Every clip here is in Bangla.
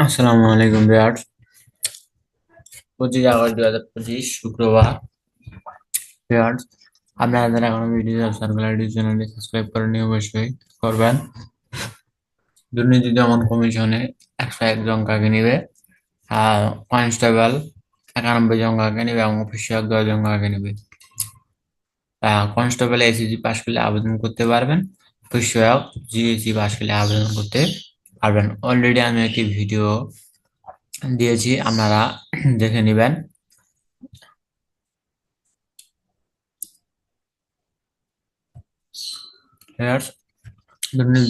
আসসালামু আলাইকুম ভিউয়ার্স পঁচিশ আগস্ট দুই হাজার পঁচিশ শুক্রবার। ভিউয়ার্স আপনারা যারা এখনও ভিডিও সার্কুলার চ্যানেলটি সাবস্ক্রাইব করেনি অবশ্যই করবেন। দুর্নীতি দমন কমিশনে একশো এক জন কাকে নিবে? আর কনস্টেবল একানব্বই জন কাকে নিবে এবং অফিসিয়াল দশ জন কাকে নিবে? কনস্টেবল এসিজি পাস করলে আবেদন করতে পারবেন। অফিসিয়াল জিএসি পাস করলে আবেদন করতে পারবেন। অলরেডি আমি একটি ভিডিও দিয়েছি, আপনারা দেখে নেবেন।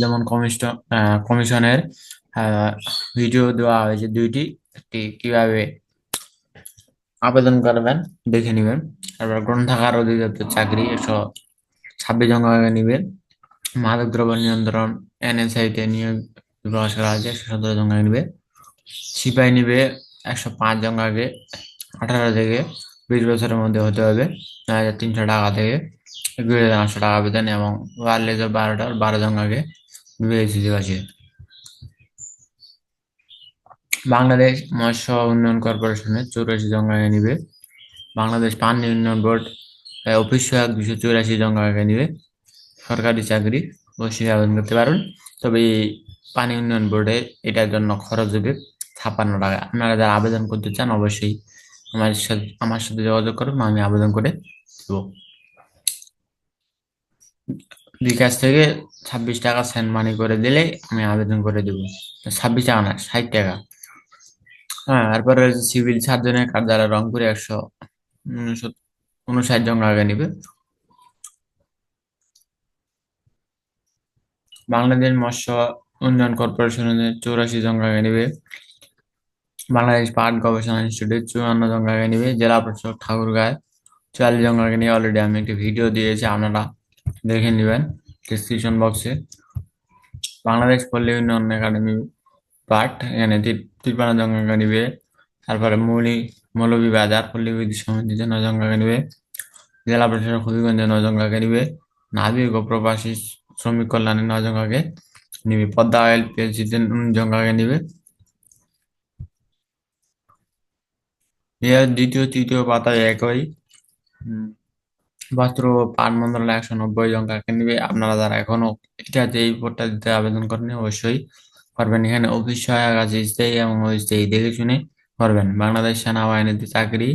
দমন কমিশন কমিশনের ভিডিও দেওয়া হয়েছে দুইটি, একটি কীভাবে আবেদন করবেন দেখে নেবেন। তারপর গ্রন্থাগার অধিদপ্তর চাকরি, একশো ছাব্বিশ জন নিবেন। মাদক দ্রব্য নিয়ন্ত্রণ এনএসআই তে নিয়োগ প্রকাশ করা একশো সতেরো জন নিবে। সিপাহি নিবে একশো পাঁচ জন আগে আঠারো থেকে বিশ বছরের মধ্যে হতে হবে। নয় হাজার তিনশো টাকা থেকে একুশ হাজার আটশো টাকা বেতন এবং ওয়ারলেস বারোটার বারো জন আগে আছে বাংলাদেশ মৎস্য উন্নয়ন কর্পোরেশনের চৌরাশি জন আগে নিবে। বাংলাদেশ পানি উন্নয়ন বোর্ড অফিস সহায়ক দুশো চৌরাশি জন আগে নিবে। সরকারি চাকরি অবশ্যই আবেদন করতে পারুন। তবে পানি উন্নয়ন বোর্ডে এটার জন্য খরচ হবে ছাপ্পান্ন টাকা। আপনারা যারা আবেদন করতে চান, অবশ্যই আমার সাথে আমার সাথে যোগাযোগ করুন, আমি আবেদন করে দেবো। বিকাশ থেকে ছাব্বিশ টাকা সেন্ড মানি করে দিলে আমি আবেদন করে দেব। ছাব্বিশ টাকা না, ষাট টাকা। হ্যাঁ তারপরে সিভিল সার্জনের কার্যালয় রংপুরে একশো উনষাট জন আগে নিবে। বাংলাদেশ মৎস্য উন্নয়ন কর্পোরেশনের চৌরাশি জন আগে নিবে। বাংলাদেশ পাট গবেষণা ইনস্টিটিউট চুয়ান্ন জন আগে নিবে, জেলা প্রশাসক ঠাকুরগাঁয় চুয়াল্লিশ জন আগে নিয়ে অলরেডি আমি একটি ভিডিও দিয়েছি, আপনারা দেখে নেবেন ডিসক্রিপশন বক্সে বাংলাদেশ পল্লী উন্নয়ন একাডেমি পাঠ এখানে তিরপানা জঙ্গা নিবে। তারপরে মৌলি, মৌলভী বাজার, পল্লী বিদ্যুৎ সমিতিতে নজঙ্গাকে নিবে। জেলা প্রশাসক হবিগঞ্জে নজঙ্গাকে নিবে। নাবিক ও প্রবাসী শ্রমিক কল্যাণে নজঙ্গাকে নিবে। পদ্মা অয়েল পিএলসিতে জঙ্গাকে নিবে। দ্বিতীয়, তৃতীয় পাতায় একই। বস্ত্র পাট মন্ত্রণালয় একশো নব্বই জন কাকে নিবে। আপনারা যারা এখনও এটাতে এই ভোটটা দিতে আবেদন করেনি অবশ্যই করবেন। এখানে অফিস সহায়ক আছে, স্থায়ী এবং অস্থায়ী, দেখে শুনে করবেন। বাংলাদেশ সেনাবাহিনীতে চাকরি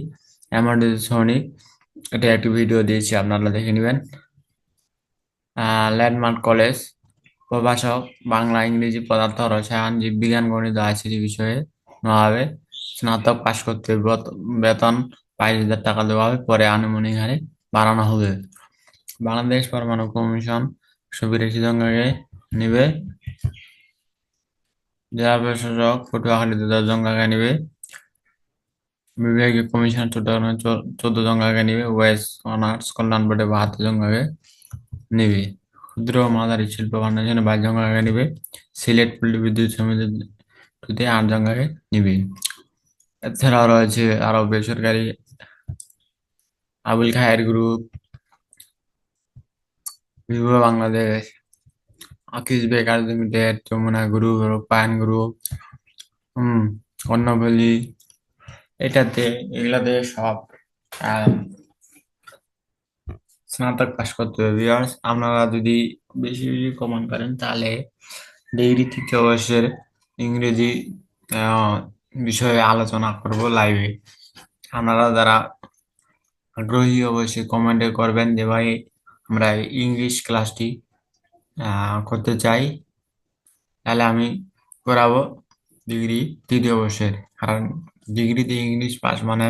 এমার্জেন্সি সৈনিক এটা একটি ভিডিও দিয়েছি, আপনারা দেখে নেবেন। ল্যান্ডমার্ক কলেজ প্রভাষক, বাংলা, ইংরেজি পদার্থ, রসায়ন, জীববিজ্ঞান, গণিত আইসিটি বিষয়ে হবে স্নাতক পাশ করতে বেতন বাইশ হাজার টাকা দেওয়া হবে। পরে আনুমানিক হারে বাড়ানো হবে। বাংলাদেশ পরমাণু কমিশন একশো বিরাশি জনকে নিবে। জেলা প্রশাসক পটুয়াখালীতে দশ জন কাকে নিবে। বিভাগীয় কমিশন চট্টগ্রামে চোদ্দ জন কাকে নিবে। ওয়েস্ট অনার্স কল্যাণ বোর্ডে বাহাত্তর জন কাকে নিবে। ক্ষুদ্র মাঝারি শিল্প ফাউন্ডেশনে বাইশ জন নিবে, সিলেট পল্লী বিদ্যুৎ সমিতিতে আট জন নিবে। এছাড়াও রয়েছে আরও বেসরকারি আবুল খায়ের group Bangladesh Akij bakers limited Jamuna group Rupayan group হম অন্নবলি এটাতে এগুলাতে সব স্নাতক পাশ করতে হবে। ভিউয়ার্স আপনারা যদি বেশি বেশি কমান করেন, তাহলে ডিগ্রি তৃতীয় বর্ষের ইংরেজি বিষয়ে আলোচনা করব লাইভে আপনারা যারা আগ্রহী অবশ্যই কমেন্টে করবেন যে, ভাই, আমরা ইংলিশ ক্লাসটি করতে চাই। তাহলে আমি করাবো ডিগ্রি তৃতীয় বর্ষের। কারণ ডিগ্রিতে ইংলিশ পাস মানে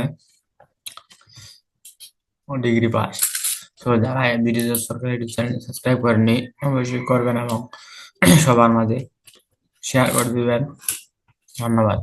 ডিগ্রি পাস তো যারা ভিডিও সরকারি ইউটিউব চ্যানেল সাবস্ক্রাইব করেননি অবশ্যই করবেন এবং সবার মাঝে শেয়ার করে দিবেন। ধন্যবাদ।